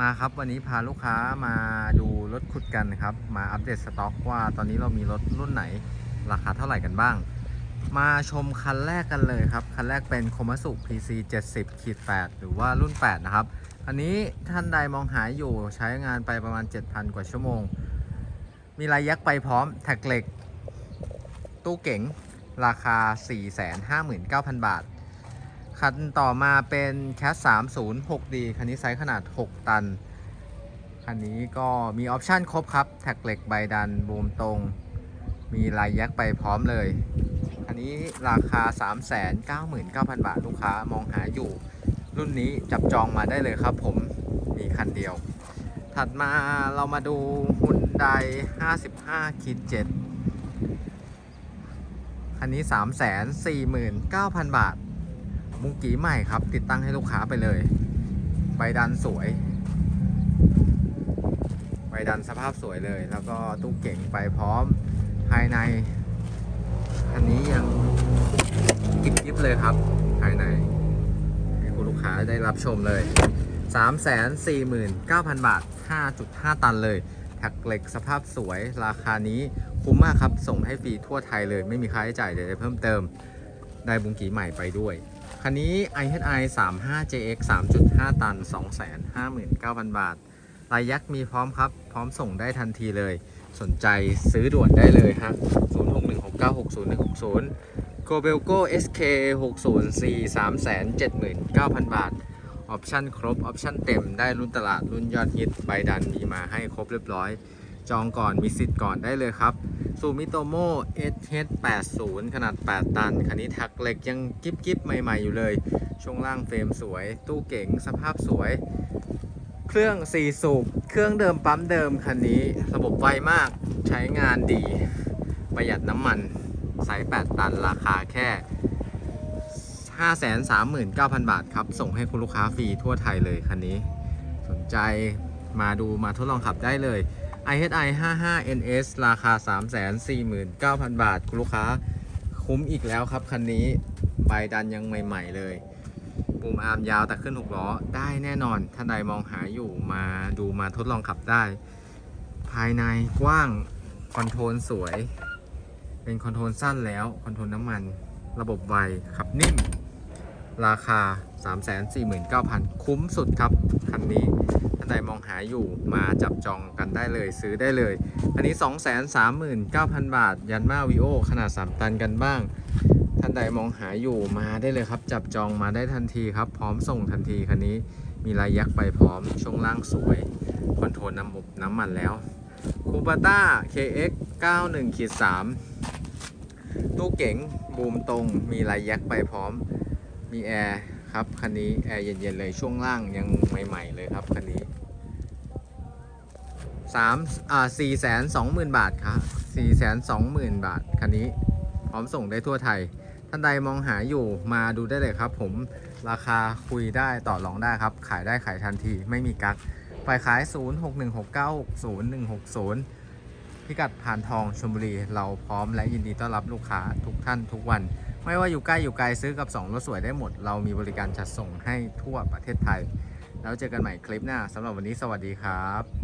มาครับวันนี้พาลูกค้ามาดูรถขุดกันครับ มาอัปเดตสต็อกว่าตอนนี้เรามีรถรุ่นไหน ราคาเท่าไหร่กันบ้าง มาชมคันแรกกันเลยครับ คันแรกเป็นโคมัสุ PC 70ขีด8หรือว่ารุ่น 8 นะครับ อันนี้ท่านใดมองหาอยู่ใช้งานไปประมาณ 7,000 กว่าชั่วโมง มีลายยักษ์ไปพร้อมแท็กเหล็ก ตู้เก๋งราคา 459,000 บาท คันต่อมาเป็น Cat 30 6D คันนี้ไซส์ขนาด 6 ตัน คันนี้ก็มีออปชั่นครบครับ แท็กเหล็กใบดันบูมตรง มีลายยักษ์ไปพร้อมเลย คันนี้ราคา 399,000 บาท ลูกค้ามองหาอยู่ รุ่นนี้จับจองมาได้เลยครับผม มีคันเดียว ถัดมาเรามาดูฮุนได55คิด7คันนี้ 349,000 บาท มุงกีใหม่ครับ ติดตั้งให้ลูกค้าไปเลย ใบดันสวย ใบดันสภาพสวยเลย แล้วก็ตู้เก่งไปพร้อมภายใน อันนี้ยังกิบยิบเลยครับ ภายในให้คุณลูกค้าได้รับชมเลย 349,000 บาท 5.5 ตันเลยแท็กเหล็กสภาพสวยราคานี้คุ้มมากครับ ส่งให้ฟรีทั่วไทยเลย ไม่มีค่าใช้จ่ายใดๆเพิ่มเติม ได้บุงกีใหม่ไปด้วย คันนี้ iHi 35JX 3.5 ตัน 259,000 บาทรายยักษ์มีพร้อมครับ พร้อมส่งได้ทันทีเลย สนใจซื้อด่วนได้เลยฮะ0616960160 g o b e l g o SK 604 379,000 บาท ออปชั่นครบ ออปชั่นเต็มได้รุ่นตลาดรุ่นยอดฮิตใบดันมีมาให้ครบเรียบร้อย จองก่อนมีสิทธิ์ก่อนได้เลยครับซูมิโตโม SH80 ขนาด 8 ตัน คันนี้แท็กเหล็กยังกิ๊บกิ๊บใหม่ๆ อยู่เลย ช่วงล่างเฟรมสวย ตู้เก๋งสภาพสวย เครื่อง 4 สูบ เครื่องเดิมปั๊มเดิม คันนี้ระบบไวมากใช้งานดี ประหยัดน้ำมันไซส์8ตันราคาแค่ 539,000 บาทครับ ส่งให้คุณลูกค้าฟรีทั่วไทยเลยคันนี้ สนใจมาดูมาทดลองขับได้เลย iHi 55 NS ราคา 349,000 บาท คุณลูกค้าคุ้มอีกแล้วครับ คันนี้ใบดันยังใหม่ ๆ เลยบูมอาร์มยาวแต่ขึ้น 6 ล้อ ได้แน่นอน ท่านใดมองหาอยู่มาดูมาทดลองขับได้ ภายในกว้างคอนโทรลสวย เป็นคอนโทรลสั้นแล้วคอนโทรลน้ำมัน ระบบไวขับนิ่ม ราคา 349,000 คุ้มสุดครับ คันนี้ ใดมองหาอยู่มาจับจองกันได้เลยซื้อได้เลย อันนี้ 239,000 บาท ยันมาวิโอขนาด 3 ตันกันบ้าง ท่านใดมองหาอยู่มาได้เลยครับ จับจองมาได้ทันทีครับ พร้อมส่งทันทีคันนี้มีลายยักษ์ไปพร้อม ช่วงล่างสวยคอนโทรลน้ำอบน้ำมันแล้วคูปาต้า KX 91ขีด3ตู้เก๋งบูมตรง มีลายยักษ์ไปพร้อม มีแอร์ครับ คันนี้แอร์เย็นๆเลยช่วงล่างยังใหม่ ๆ เลยครับ คันนี้ สามอ่าสี่แสนสองหมื่นบาทครับสี่แสนสองหมื่นบาทคันนี้พร้อมส่งได้ทั่วไทย ท่านใดมองหาอยู่มาดูได้เลยครับ ผมราคาคุยได้ต่อรองได้ครับ ขายได้ขายทันทีไม่มีกักฝ่ายขาย 0 6 1 6 9 6 0 1 6 0 พิกัดผ่านทองชลบุรี เราพร้อมและยินดีต้อนรับลูกค้าทุกท่านทุกวัน ไม่ว่าอยู่ใกล้อยู่ไกลซื้อกับ 2 รถสวยได้หมด เรามีบริการจัดส่งให้ทั่วประเทศไทย แล้วเจอกันใหม่คลิปหน้าสำหรับวันนี้สวัสดีครับ